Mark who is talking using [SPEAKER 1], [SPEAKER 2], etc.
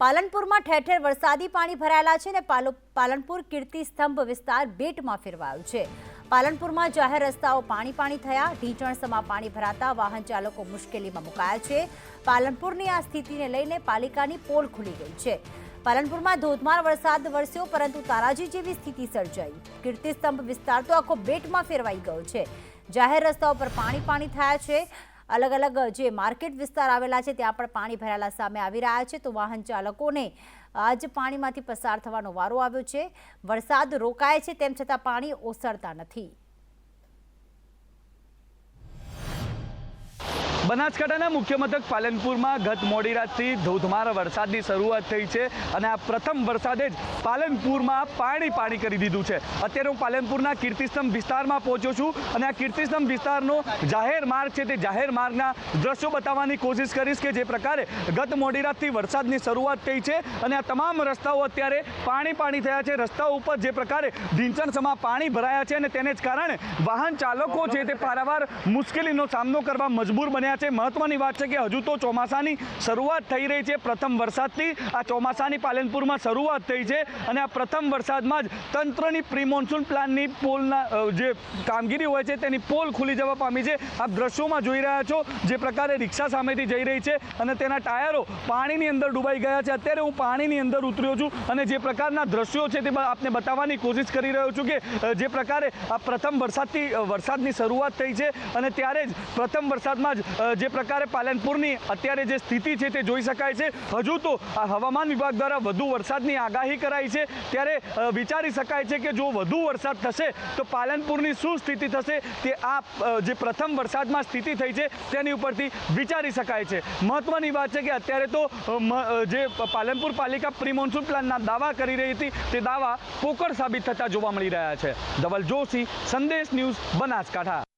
[SPEAKER 1] પાલનપુરમાં ઠેર ઠેર વરસાદી પાણી ભરાયેલા છે અને પાલો- પાલનપુર કીર્તિ સ્તંભ વિસ્તાર બેટમાં ફેરવાયો છે. પાલનપુરમાં જાહેર રસ્તાઓ પાણી પાણી થયા, ઢીંચણસમાં પાણી ભરાતા વાહન ચાલકો મુશ્કેલીમાં મુકાયા છે. પાલનપુરની આ સ્થિતિને લઈને પાલિકાની પોલ ખુલી ગઈ છે. પાલનપુરમાં ધોધમાર વરસાદ વરસ્યો, પરંતુ તારાજી જેવી સ્થિતિ સર્જાઈ. કીર્તિ સ્તંભ વિસ્તાર તો આખો બેટમાં ફેરવાઈ ગયો છે. જાહેર રસ્તાઓ પર પાણી પાણી થયા છે. અલગ અલગ જે માર્કેટ વિસ્તાર આવેલા છે, ત્યાં પણ પાણી ભરાયેલા સામે આવી રહ્યા છે. તો વાહન ચાલકોને આજ પાણીમાંથી પસાર થવાનો વારો આવ્યો છે. વરસાદ રોકાય છે, તેમ છતાં પાણી ઓસરતા નથી.
[SPEAKER 2] બનાસકાંઠાના મુખ્ય મથક પાલનપુરમાં ગત મોડી રાતથી ધોધમાર વરસાદની શરૂઆત થઈ છે અને આ પ્રથમ વરસાદે જ પાલનપુરમાં પાણી પાણી કરી દીધું છે. અત્યારે હું પાલનપુરના કીર્તિસ્તંભ વિસ્તારમાં પહોંચ્યો છું અને આ કીર્તિસ્તંભ વિસ્તારનો જાહેર માર્ગ છે તે જાહેર માર્ગના દ્રશ્યો બતાવવાની કોશિશ કરીશ કે જે પ્રકારે ગત મોડી રાતથી વરસાદની શરૂઆત થઈ છે અને આ તમામ રસ્તાઓ અત્યારે પાણી પાણી થયા છે. રસ્તાઓ ઉપર જે પ્રકારે ઢીંચણસમાં પાણી ભરાયા છે અને તેને જ કારણે વાહન ચાલકો છે તે પારાવાર મુશ્કેલીનો સામનો કરવા મજબૂર બન્યા છે. મહત્વની વાત છે કે હજુ તો ચોમાસાની શરૂઆત થઈ રહી છે. પ્રથમ વરસાદથી આ ચોમાસાની પાલનપુરમાં શરૂઆત થઈ છે અને આ પ્રથમ વરસાદમાં જ તંત્રની પ્રી મોન્સૂન પ્લાનની પોલના જે કામગીરી હોય છે તેની પોલ ખુલી જવા પામી છે. આપ દ્રશ્યોમાં જોઈ રહ્યા છો જે પ્રકારે રિક્ષા સામેથી જઈ રહી છે અને તેના ટાયરો પાણીની અંદર ડૂબાઈ ગયા છે. અત્યારે હું પાણીની અંદર ઉતર્યો છું અને જે પ્રકારના દ્રશ્યો છે તે આપને બતાવવાની કોશિશ કરી રહ્યો છું કે જે પ્રકારે આ પ્રથમ વરસાદથી વરસાદની શરૂઆત થઈ છે અને ત્યારે જ પ્રથમ વરસાદમાં જ જે પ્રકારે પાલનપુરની અત્યારે જે સ્થિતિ છે તે જોઈ શકાય છે. હજુ તો આ હવામાન વિભાગ દ્વારા વધુ વરસાદની આગાહી કરાઈ છે. ત્યારે વિચારી શકાય છે કે જો વધુ વરસાદ થશે, તો પાલનપુરની શું સ્થિતિ થશે તે આ જે પ્રથમ વરસાદમાં સ્થિતિ થઈ છે તેની ઉપરથી વિચારી શકાય છે. મહત્વની વાત છે કે અત્યારે તો જે પાલનપુર પાલિકા પ્રી પ્લાનના દાવા કરી રહી હતી, તે દાવા પોકળ સાબિત થતા જોવા મળી રહ્યા છે. ધવલ જોશી સંદેશ ન્યૂઝ, બનાસકાંઠા.